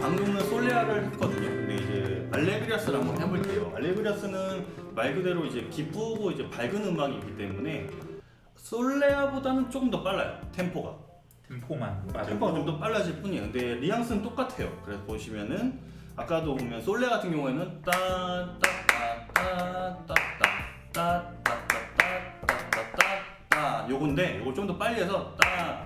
방금은 솔레아를 했거든요. 근데 이제 알레그리아스를 한번 해볼게요. 알레그리아스는 말 그대로 이제 기쁘고 이제 밝은 음악이기 때문에 솔레아보다는 조금 더 빨라요. 템포가. 템포만 템포가 좀 더 빨라질 뿐이에요. 근데 리앙스는 똑같아요. 그래서 보시면은 아까도 보면 솔레 같은 경우에는 따따따따따따따따따따따따따 요건데 요걸 좀 더 빨리 해서 따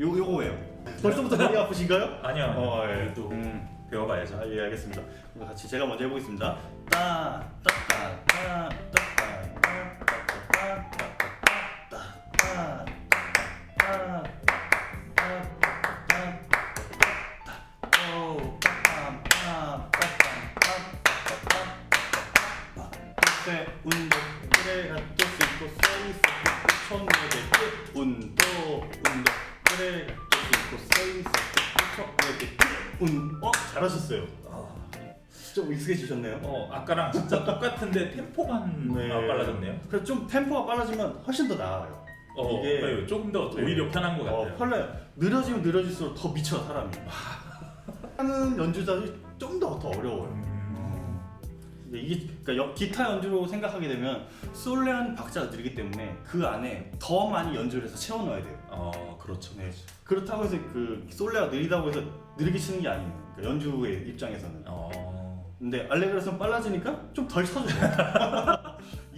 요 요거예요. 벌써부터 머리 아프신가요? 아니요 어, 예. 또 음. 배워봐야죠 아, 예, 알겠습니다. 그럼 같이 제가 먼저 해보겠습니다. 따, 따, 따, 따, 따, 따, 따, 따, 따, 따, 따, 따, 빰, 빰. 세 운동 그래가 또 쓰고 써있어 천국의 끝 운 어? 잘하셨어요. 좀 익숙해지셨네요. 어 아까랑 진짜 똑같은데 템포만 네. 아, 빨라졌네요. 그래서 좀 템포가 빨라지면 훨씬 더 나아요. 어, 이게- 네, 조금 더 오히려 편한 것 어, 같아요. 빨라요 느려지면 느려질수록 더 미쳐 사람이. 하는 연주자들이 좀 더 더 어려워요. 음, 이게 그러니까 여- 기타 연주로 생각하게 되면 솔레한 박자가 느리기 때문에 그 안에 더 많이 연주를 해서 채워 넣어야 돼요. 어 그렇죠 네. 그렇다고 해서 그 솔레가 느리다고 해서 느리게 치는 게 아니에요. 그러니까 연주의 입장에서는. 어 근데 알레그라스는 빨라지니까 좀 덜 쳐줘요.